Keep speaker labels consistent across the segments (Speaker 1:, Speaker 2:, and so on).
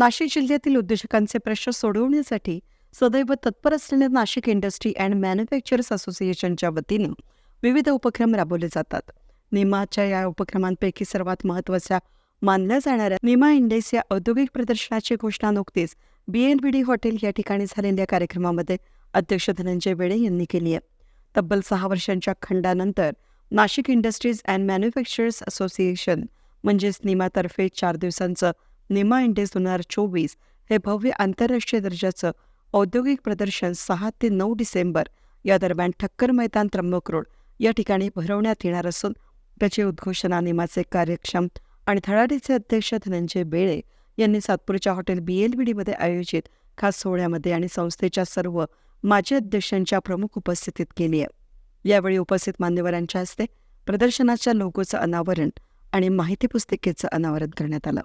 Speaker 1: नाशिक जिल्ह्यातील उद्योजकांचे प्रश्न सोडवण्यासाठी सदैव तत्पर असलेल्या नाशिक इंडस्ट्री अँड मॅन्युफॅक्चरर्स असोसिएशनच्या वतीने विविध उपक्रम राबवले जातात. निमाच्या या उपक्रमांपैकी सर्वात महत्त्वाच्या मानल्या जाणाऱ्या निमा इंडेक्स या औद्योगिक प्रदर्शनाची घोषणा नुकतीच B N B D hotel या ठिकाणी झालेल्या कार्यक्रमामध्ये अध्यक्ष धनंजय वेळे यांनी केली आहे. तब्बल सहा वर्षांच्या खंडानंतर Nashik industries and manufacturers association म्हणजेच निमातर्फे चार दिवसांचं निमा इंडे दोन हजार चोवीस हे भव्य आंतरराष्ट्रीय दर्जाचं औद्योगिक प्रदर्शन सहा ते नऊ डिसेंबर या दरम्यान ठक्कर मैदान त्र्यंबक रोड या ठिकाणी भरवण्यात येणार असून त्याची उद्घोषणा निमाचे कार्यक्षम आणि धडाडीचे अध्यक्ष धनंजय बेळे यांनी सातपूरच्या हॉटेल बी एल बी डीमध्ये आयोजित खास सोहळ्यामध्ये आणि संस्थेच्या सर्व माजी अध्यक्षांच्या प्रमुख उपस्थितीत केली आहे. यावेळी उपस्थित मान्यवरांच्या हस्ते प्रदर्शनाच्या लोगोचं अनावरण आणि माहिती पुस्तिकेचं अनावरण करण्यात आलं.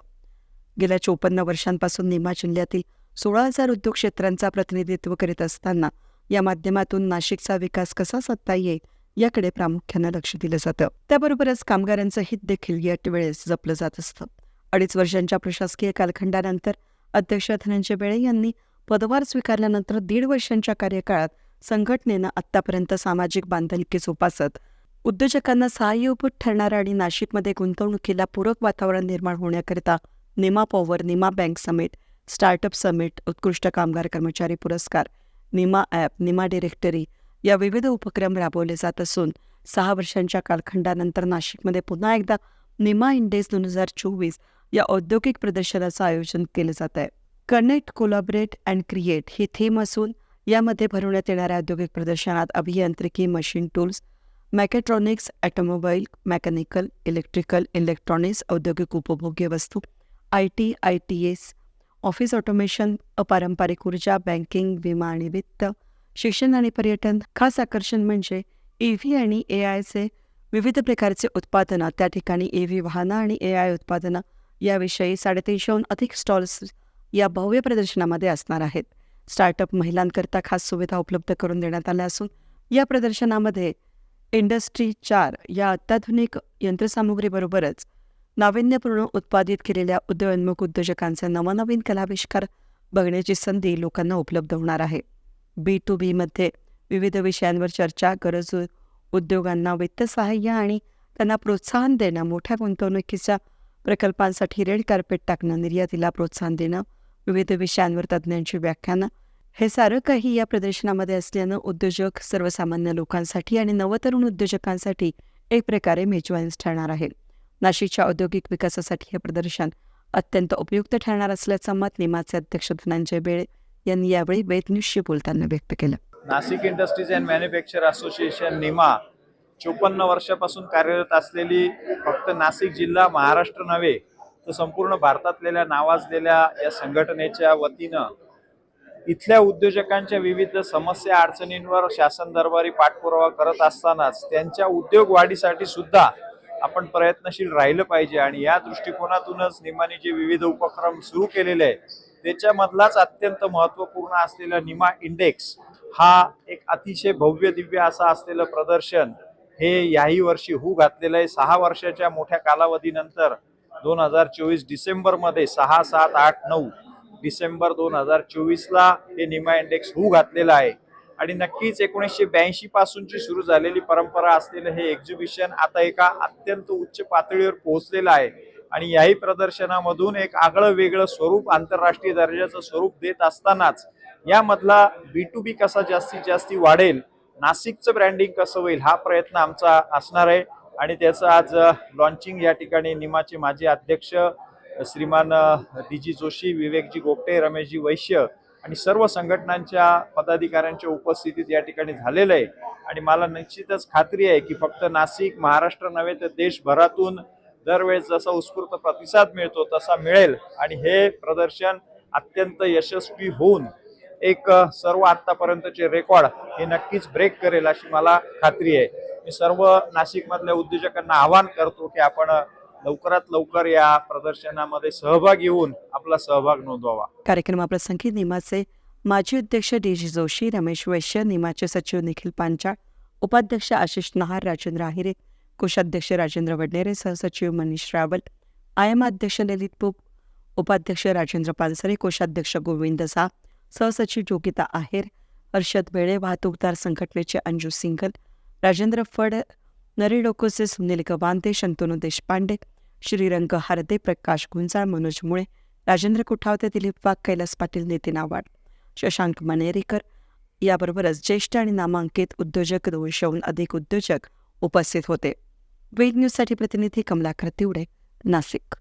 Speaker 1: गेल्या चोपन्न वर्षांपासून निमा जिल्ह्यातील सोळा हजार उद्योग क्षेत्रांचा प्रतिनिधित्व करीत असताना या माध्यमातून नाशिकचा विकास कसा साधता येईल याकडे प्रामुख्यानं लक्ष दिलं जातं. त्याबरोबरच कामगारांचं हित देखील या वेळेस जपलं जात असतं. अडीच वर्षांच्या प्रशासकीय कालखंडानंतर अध्यक्ष धनंजय बेळे यांनी पदभार स्वीकारल्यानंतर दीड वर्षांच्या कार्यकाळात संघटनेनं आत्तापर्यंत सामाजिक बांधलकी जोपासत उद्योजकांना सहाय्यभूत ठरणारा आणि नाशिकमध्ये गुंतवणुकीला पूरक वातावरण निर्माण होण्याकरिता Nima power Nima bank summit startup summit उत्कृष्ट कामगार कर्मचारी पुरस्कार निमा ॲप निमा डिरेक्टरी या विविध उपक्रम राबवले जात असून सहा वर्षांच्या कालखंडानंतर नाशिकमध्ये पुन्हा एकदा निमा इंडेक्स दोन हजार चोवीस या औद्योगिक प्रदर्शनाचं आयोजन केलं जात आहे. कनेक्ट कोलॅबरेट अँड क्रिएट ही थीम असून यामध्ये भरवण्यात येणाऱ्या औद्योगिक प्रदर्शनात अभियांत्रिकी machine tools mechatronics automobile mechanical electrical electronics औद्योगिक उपभोग्य वस्तू I T I T S office automation अपारंपरिक ऊर्जा बँकिंग विमा आणि वित्त शिक्षण आणि पर्यटन. खास आकर्षण म्हणजे ई व्ही आणि ए आयचे विविध प्रकारचे उत्पादनं. त्या ठिकाणी ए व्ही वाहनं आणि ए आय उत्पादनं याविषयी साडेतीनशेहून अधिक स्टॉल्स या भव्य प्रदर्शनामध्ये असणार आहेत. स्टार्टअप महिलांकरता खास सुविधा उपलब्ध करून देण्यात आल्या असून या प्रदर्शनामध्ये इंडस्ट्री चार या अत्याधुनिक यंत्रसामुग्रीबरोबरच नाविन्यपूर्ण उत्पादित केलेल्या उदयोन्मुख उद्योजकांचे नवनवीन कलाविष्कार बघण्याची संधी लोकांना उपलब्ध होणार आहे. बी टू बीमध्ये विविध विषयांवर चर्चा गरज उद्योगांना वित्त सहाय्य आणि त्यांना प्रोत्साहन देणं मोठ्या गुंतवणुकीच्या प्रकल्पांसाठी रेड कार्पेट टाकणं निर्यातीला प्रोत्साहन देणं विविध विषयांवर तज्ज्ञांची व्याख्यानं हे सारं काही या प्रदर्शनामध्ये असल्यानं उद्योजक सर्वसामान्य लोकांसाठी आणि नवतरुण उद्योजकांसाठी एक प्रकारे मेजवानीस ठरणार आहे. नाशिकच्या औद्योगिक विकासासाठी हे प्रदर्शन अत्यंत उपयुक्त ठरणार असल्याचं मत निमाचे अध्यक्ष धनंजय बेळे यांनी यावेळी वेद न्यूजशी बोलताना व्यक्त केलं.
Speaker 2: Nashik industries and manufacture association NIMA चोपन्न वर्षापासून कार्यरत असलेली फक्त नाशिक जिल्हा महाराष्ट्र नव्हे तर संपूर्ण भारतातलेल्या नावाजलेल्या या संघटनेच्या वतीनं इथल्या उद्योजकांच्या विविध समस्या अडचणींवर शासन दरबारी पाठपुरावा करत असतानाच त्यांच्या उद्योग वाढीसाठी सुद्धा आपण प्रयत्नशील राहिलं पाहिजे आणि या दृष्टिकोनातूनच निमाने जे विविध उपक्रम सुरू केलेले आहेत त्याच्यामधलाच अत्यंत महत्त्वपूर्ण असलेला निमा इंडेक्स हा एक अतिशय भव्य दिव्य असं असलेलं प्रदर्शन हे याही वर्षी हू घातलेलं आहे. सहा वर्षाच्या मोठ्या कालावधीनंतर दोन हजार चोवीस डिसेंबरमध्ये सहा सात आठ नऊ डिसेंबर दोन हजार चोवीसला हे निमा इंडेक्स हू घातलेला आहे. आणि नक्कीच एकोणीसशे ब्याऐंशी पासूनची सुरू झालेली परंपरा असलेलं हे एक्झिबिशन आता एका अत्यंत उच्च पातळीवर पोहोचलेलं आहे. आणि याही प्रदर्शनामधून एक आगळं वेगळं स्वरूप आंतरराष्ट्रीय दर्जाचं स्वरूप देत असतानाच यामधला बी टू बी कसा जास्तीत जास्ती वाढेल नाशिकचं ब्रँडिंग कसं होईल हा प्रयत्न आमचा असणार आहे. आणि त्याचं आज लॉन्चिंग या ठिकाणी निमाचे माजी अध्यक्ष श्रीमान डी जोशी विवेकजी गोपटे रमेशजी वैश्य आणि सर्व संघटनांच्या पदाधिकाऱ्यांच्या उपस्थितीत या ठिकाणी झालेलं आहे. आणि मला निश्चितच खात्री आहे की फक्त नाशिक महाराष्ट्र नव्हे तर देशभरातून दरवेळेस जसा उत्स्फूर्त प्रतिसाद मिळतो तसा मिळेल. आणि हे प्रदर्शन अत्यंत यशस्वी होऊन एक सर्व आत्तापर्यंतचे रेकॉर्ड हे नक्कीच ब्रेक करेल अशी मला खात्री आहे. मी सर्व नाशिकमधल्या उद्योजकांना आवाहन करतो की आपण लवकरात लवकर या प्रदर्शनामध्ये सहभाग होऊन आपला सहभाग नोंदवावा.
Speaker 1: कार्यक्रमाप्रसंगी निमाचे माजी अध्यक्ष डी जी जोशी रमेश वैश्य निमाचे सचिव निखिल पांचाळ उपाध्यक्ष आशिष नहार राजेंद्र आहिरे कोषाध्यक्ष राजेंद्र वडनेरे सहसचिव मनीष रावल आयएम अध्यक्ष ललित पूप उपाध्यक्ष राजेंद्र पानसरे कोषाध्यक्ष गोविंद झा सहसचिव योगिता आहेर हर्षद बेळे वाहतूकदार संघटनेचे अंजू सिंगल राजेंद्र फड नरेडोकोचे सुनील गवांते शंतनू देशपांडे श्रीरंग हरदे प्रकाश गुंजाळ मनोज मुळे राजेंद्र कुठावते दिलीप वाघ कैलास पाटील नितीन आव्हाड शशांक मनेरीकर. याबरोबरच ज्येष्ठ आणि नामांकित उद्योजक दोनशेहून अधिक उद्योजक उपस्थित होते. वेद न्यूजसाठी प्रतिनिधी कमलाकर तिवडे नाशिक.